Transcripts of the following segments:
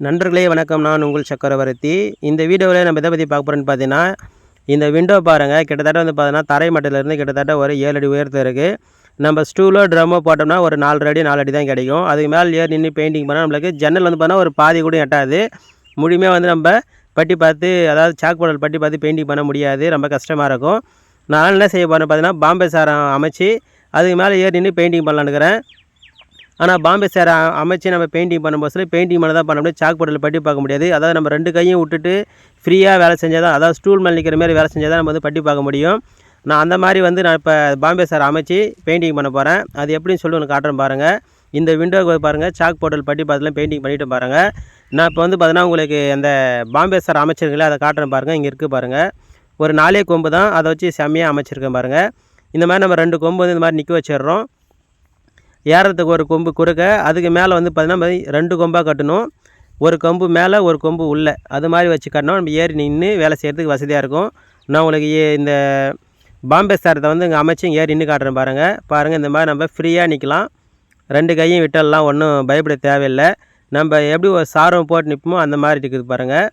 நண்பர்களே வணக்கம். நான் உங்கள் சக்கரவர்த்தி. இந்த வீடியோவில் நம்ம எதை பற்றி பார்க்க போகிறோன்னு பார்த்தீங்கன்னா இந்த விண்டோ பாருங்கள் கிட்டத்தட்ட வந்து பார்த்தீங்கன்னா தரை மட்டத்திலேருந்து கிட்டத்தட்ட ஒரு ஏழு அடி உயரத்தில் இருக்குது நம்ம ஸ்டூலோ ட்ரம்மோ போட்டோம்னா ஒரு நாலு அடி நாலு அடி தான் கிடைக்கும். அதுக்கு மேலே ஏறி நின்று பெயிண்டிங் பண்ணால் நம்மளுக்கு ஜன்னல் வந்து பார்த்தா ஒரு பாதி கூட எட்டாது. முழுமையாக வந்து நம்ம பட்டி பார்த்து அதாவது சாக் போடல் பட்டி பார்த்து பெயிண்டிங் பண்ண முடியாது. ரொம்ப கஷ்டமாக இருக்கும். நான் என்ன செய்ய போகிறேன் பார்த்தீங்கன்னா பாம்பே சாரம் அமைச்சு அதுக்கு மேலே ஏறி நின்று பெயிண்டிங் பண்ணலான்னுக்கிறேன் ஆனால் பாம்பே சார் அமைச்சு நம்ம பெயிண்டிங் பண்ணும்போது பெயிண்டிங் பண்ண தான் பண்ண முடியும். சாக் போட்டில் பட்டி பார்க்க முடியாது. அதாவது நம்ம ரெண்டு கையும் விட்டுட்டு ஃப்ரீயாக வேலை செஞ்சால் தான் அதாவது ஸ்டூல் மேலே நிற்கிற மாதிரி வேலை செஞ்சால் தான் நம்ம வந்து பட்டி பார்க்க முடியும். நான் அந்த மாதிரி வந்து நான் இப்போ பாம்பே சார் அமைச்சு பெயிண்டிங் பண்ண போகிறேன் அது எப்படின்னு சொல்லி உனக்கு காட்டுறேன் பாருங்கள் இந்த விண்டோவுக்கு பாருங்கள் சாக் போட்டல் பட்டி பார்த்துலாம் பெயிண்டிங் பண்ணிவிட்டு பாருங்கள் நான் இப்போ வந்து பார்த்தீங்கன்னா உங்களுக்கு அந்த பாம்பே சார் அமைச்சிருக்கீங்களா அதை காட்டுறேன் பாருங்கள் இங்கே இருக்குது பாருங்கள் ஒரு நாலே கொம்பு தான். அதை வச்சு செம்மையாக அமைச்சிருக்கேன் பாருங்கள் இந்த மாதிரி நம்ம ரெண்டு கொம்பு வந்து இந்த மாதிரி நிற்க வச்சிடுறோம். ஏறத்துக்கு ஒரு கொம்பு குறுக்க அதுக்கு மேலே வந்து பார்த்தீங்கன்னா ரெண்டு கொம்பாக கட்டணும். ஒரு கொம்பு மேலே ஒரு கொம்பு உள்ளே. அது மாதிரி வச்சு கட்டினா நம்ம ஏறி நின்று வேலை செய்கிறதுக்கு வசதியாக இருக்கும். நான் உங்களுக்கு ஏ- இந்த பாம்பே சாரத்தை வந்து இங்கே அமைச்சு இங்கே ஏறி நின்று காட்டுறேன் பாருங்கள் பாருங்கள் இந்த மாதிரி நம்ம ஃப்ரீயாக நிற்கலாம் ரெண்டு கையும் விட்டலாம் ஒன்றும் பயப்பட தேவையில்லை. நம்ம எப்படி ஒரு சாரம் போட்டு நிற்போமோ அந்த மாதிரி இருக்குது பாருங்கள்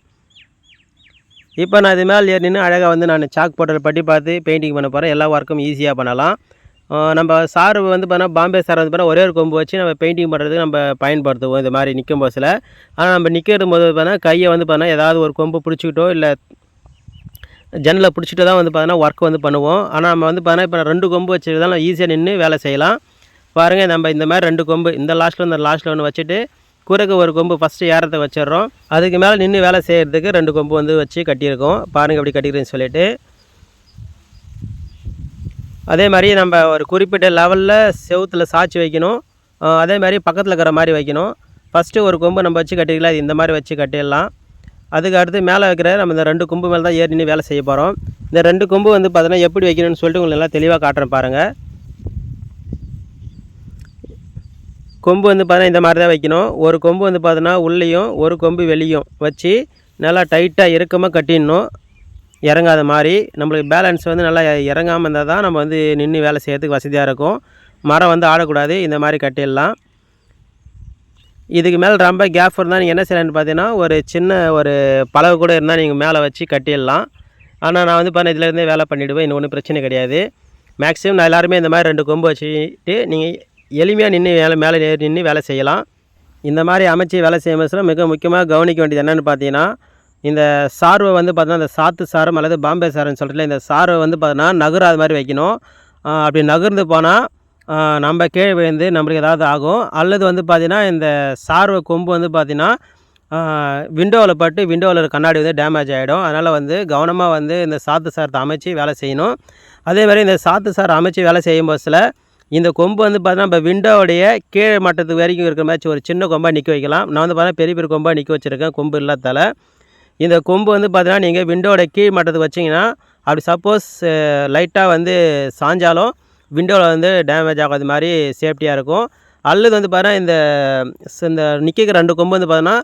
இப்போ நான் இது மேலே ஏறி நின்று அழகாக வந்து நான் சாக் போட்டல் பட்டி பார்த்து பெயிண்டிங் பண்ண போகிறேன் எல்லா ஒர்க்கும் ஈஸியாக பண்ணலாம். நம்ம சார் வந்து பார்த்தீங்கன்னா பாம்பே சார் வந்து பார்த்தீங்கன்னா ஒரே ஒரு கொம்பு வச்சு நம்ம பெயிண்டிங் பண்ணுறதுக்கு நம்ம பயன்படுத்துவோம் இந்த மாதிரி நிற்கும் போதில். ஆனால் நம்ம நிற்கிறது போது பார்த்தீங்கன்னா கையை வந்து பார்த்தீங்கன்னா ஏதாவது ஒரு கொம்பு பிடிச்சிக்கிட்டோ இல்லை ஜன்னலை பிடிச்சிட்டு தான் வந்து பார்த்தீங்கன்னா ஒர்க் வந்து பண்ணுவோம். ஆனால் நம்ம வந்து பார்த்தீங்கன்னா இப்போ ரெண்டு கொம்பு வச்சுருந்தாலும் ஈஸியாக நின்று வேலை செய்யலாம். பாருங்கள் நம்ம இந்த மாதிரி ரெண்டு கொம்பு இந்த லாஸ்ட்டில் இந்த லாஸ்ட்டில் ஒன்று வச்சுட்டு குறுக்கு ஒரு கொம்பு ஃபஸ்ட்டு ஏறத்தை வச்சிடுறோம். அதுக்கு மேலே நின்று வேலை செய்கிறதுக்கு ரெண்டு கொம்பு வந்து வச்சு கட்டியிருக்கோம். பாருங்கள் எப்படி கட்டிக்கிறேன்னு சொல்லிவிட்டு அதே மாதிரி நம்ம ஒரு குறிப்பிட்ட லெவலில் செவுத்தில் சாய்ச்சி வைக்கணும். அதே மாதிரி பக்கத்தில் இருக்கிற மாதிரி வைக்கணும். ஃபஸ்ட்டு ஒரு கொம்பு நம்ம வச்சு கட்டிக்கலாம் இது இந்த மாதிரி வச்சு கட்டிடலாம். அதுக்கு அடுத்து மேலே வைக்கிற நம்ம இந்த ரெண்டு கொம்பு மேலே தான் ஏறி நின்று வேலை செய்ய போகிறோம் இந்த ரெண்டு கொம்பு வந்து பார்த்தீங்கன்னா எப்படி வைக்கணும்னு சொல்லிட்டு உங்களுக்கு எல்லாம் தெளிவாக காட்டுறேன் பாருங்கள் கொம்பு வந்து பார்த்தீங்கன்னா இந்த மாதிரி தான் வைக்கணும். ஒரு கொம்பு வந்து பார்த்தீங்கன்னா உள்ளேயும் ஒரு கொம்பு வெளியும் வச்சு நல்லா டைட்டாக இறுக்கமாக கட்டிடணும். இறங்காத மாதிரி. நம்மளுக்கு பேலன்ஸ் வந்து நல்லா இறங்காமல் இருந்தால் தான் நம்ம வந்து நின்று வேலை செய்கிறதுக்கு வசதியாக இருக்கும். மரம் வந்து ஆடக்கூடாது. இந்த மாதிரி கட்டிடலாம். இதுக்கு மேலே ரொம்ப கேப் இருந்தால் நீங்கள் என்ன செய்யலான்னு பார்த்தீங்கன்னா ஒரு சின்ன ஒரு பலவு கூட இருந்தால் நீங்கள் மேலே வச்சு கட்டிடலாம். ஆனால் நான் வந்து பண்ண இதுலேருந்தே வேலை பண்ணிவிடுவேன் இன்னும் ஒன்றும் பிரச்சனை கிடையாது. மேக்ஸிமம் நான் எல்லாருமே இந்த மாதிரி ரெண்டு கொம்பு வச்சுட்டு நீங்கள் எளிமையாக நின்று வேலை மேலே நின்று வேலை செய்யலாம். இந்த மாதிரி அமைச்சு வேலை செய்யும் மிக முக்கியமாக கவனிக்க வேண்டியது என்னென்னு பார்த்தீங்கன்னா இந்த சார்வை வந்து பார்த்தோன்னா இந்த சாத்து சாரம் அல்லது பாம்பே சாருன்னு சொல்கிறதுல இந்த சார்வை வந்து பார்த்தோன்னா நகராத மாதிரி வைக்கணும். அப்படி நகர்ந்து போனால் நம்ம கீழே விழுந்து நம்மளுக்கு ஏதாவது ஆகும். அல்லது வந்து பார்த்திங்கன்னா இந்த சார்வை கொம்பு வந்து பார்த்திங்கன்னா விண்டோவில் பட்டு விண்டோவில் இருக்க கண்ணாடி வந்து டேமேஜ் ஆகிடும் அதனால் வந்து கவனமாக வந்து இந்த சாத்து சாரத்தை அமைச்சு வேலை செய்யணும். அதே மாதிரி இந்த சாத்து சார் அமைச்சு வேலை செய்யும் போதில் இந்த கொம்பு வந்து பார்த்தீங்கன்னா நம்ம விண்டோவுடைய கீழே மட்டத்துக்கு வரைக்கும் இருக்கிற மாதிரி ஒரு சின்ன கொம்பாக நிற்க வைக்கலாம். நான் வந்து பார்த்தீங்கன்னா பெரிய பெரிய கொம்பாக நிற்க வச்சுருக்கேன். கொம்பு இல்லாதால இந்த கொம்பு வந்து பார்த்தீங்கன்னா நீங்கள் விண்டோட கீழ் மட்டத்துக்கு வச்சிங்கன்னா அப்படி சப்போஸ் லைட்டாக வந்து சாஞ்சாலும் விண்டோவில் வந்து டேமேஜ் ஆகாத மாதிரி சேஃப்டியாக இருக்கும். அல்லது வந்து பார்த்தீங்கன்னா இந்த இந்த நிற்கிற ரெண்டு கொம்பு வந்து பார்த்தீங்கன்னா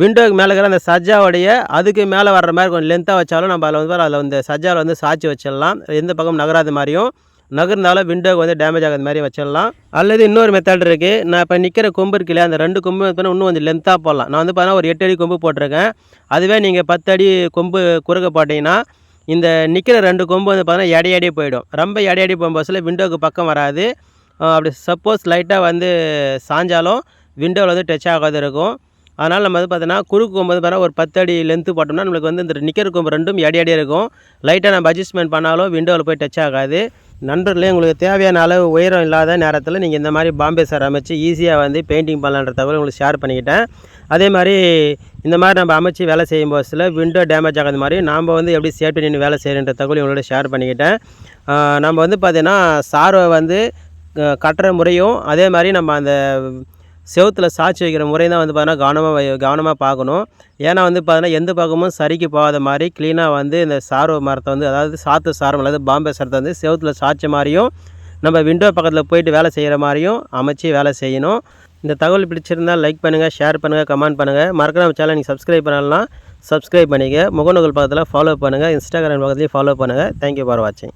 விண்டோக்கு மேலே இருக்கிற அந்த சஜ்ஜாவுடைய அதுக்கு மேலே வர்ற மாதிரி கொஞ்சம் லென்த்தாக வச்சாலும் நம்ம அதில் வந்து அதில் வந்து சஜ்ஜாவில் வந்து சாய்ச்சி வச்சிடலாம். எந்த பக்கம் நகராத மாதிரியும். நகர்ந்தாலும் விண்டோக்கு வந்து டேமேஜ் ஆகாத மாதிரி வச்சிடலாம். அல்லது இன்னொரு மெத்தட் இருக்குது நான் இப்போ நிற்கிற கொம்பு இருக்கு இல்லையா அந்த ரெண்டு கொம்பு இன்னும் கொஞ்சம் லென்த்தாக போடலாம். நான் வந்து பார்த்தா ஒரு எட்டு அடி கொம்பு போட்டிருக்கேன். அதுவே நீங்கள் பத்து அடி கொம்பு குறுக்க போட்டிங்கன்னா இந்த நிற்கிற ரெண்டு கொம்பு வந்து பார்த்தீங்கன்னா எடையடி போயிடும். ரொம்ப எடையடி போகும்போது விண்டோக்கு பக்கம் வராது. அப்படி சப்போஸ் லைட்டாக வந்து சாஞ்சாலும் விண்டோவில் வந்து டச் ஆகாது இருக்கும். அதனால் நம்ம வந்து பார்த்தோன்னா குறுக்கு கொம்பு வந்து பார்த்தா ஒரு பத்து அடி லென்த்து போட்டோம்னா நம்மளுக்கு வந்து இந்த நிற்கிற கொம்பு ரெண்டும் எடி அடியாக இருக்கும். லைட்டாக நம்ம அட்ஜஸ்ட்மெண்ட் பண்ணாலும் விண்டோவில் போய் டச் ஆகாது. நண்பர்களே உங்களுக்கு தேவையான அளவு உயரம் இல்லாத நேரத்தில் நீங்கள் இந்த மாதிரி பாம்பே சார் அமைச்சு ஈஸியாக வந்து பெயிண்டிங் பண்ணலான்ற தகவல் உங்களுக்கு ஷேர் பண்ணிக்கிட்டேன். அதே மாதிரி இந்த மாதிரி நம்ம அமைச்சு வேலை செய்யும் போதில் விண்டோ டேமேஜ் ஆகாத மாதிரி நாம் வந்து எப்படி சேஃப்டி நின்று வேலை செய்கிறன்ற தகவல் உங்களோட ஷேர் பண்ணிக்கிட்டேன். நம்ம வந்து பார்த்திங்கன்னா சார்வை வந்து கட்டுற முறையும் அதே மாதிரி நம்ம அந்த செவுத்தில் சாட்சி வைக்கிற முறை தான் வந்து பார்த்தீங்கன்னா கவனமாக வை கவனமாக பார்க்கணும். ஏன்னா வந்து பார்த்தீங்கன்னா எந்த பக்கமும் சரிக்கு போகாத மாதிரி க்ளீனாக வந்து இந்த சாரு மரத்தை வந்து அதாவது சாத்து சாரம் அல்லது பாம்பே சாரத்தை வந்து செவுத்தில் சாய்ச்ச மாதிரியும் நம்ம விண்டோ பக்கத்தில் போயிட்டு வேலை செய்கிற மாதிரியும் அமைச்சு வேலை செய்யணும். இந்த தகவல் பிடிச்சிருந்தால் லைக் பண்ணுங்கள் ஷேர் பண்ணுங்கள் கமெண்ட் பண்ணுங்கள் மறக்காம சேனல் நீங்கள் சப்ஸ்கிரைப் பண்ணலாம் சப்ஸ்கிரைப் பண்ணிக்க முகநூல் பக்கத்தில் ஃபாலோ பண்ணுங்கள் இன்ஸ்டாகிராம் பக்கத்துலேயும் ஃபாலோ பண்ணுங்கள் தேங்க்யூ ஃபார் வாட்சிங்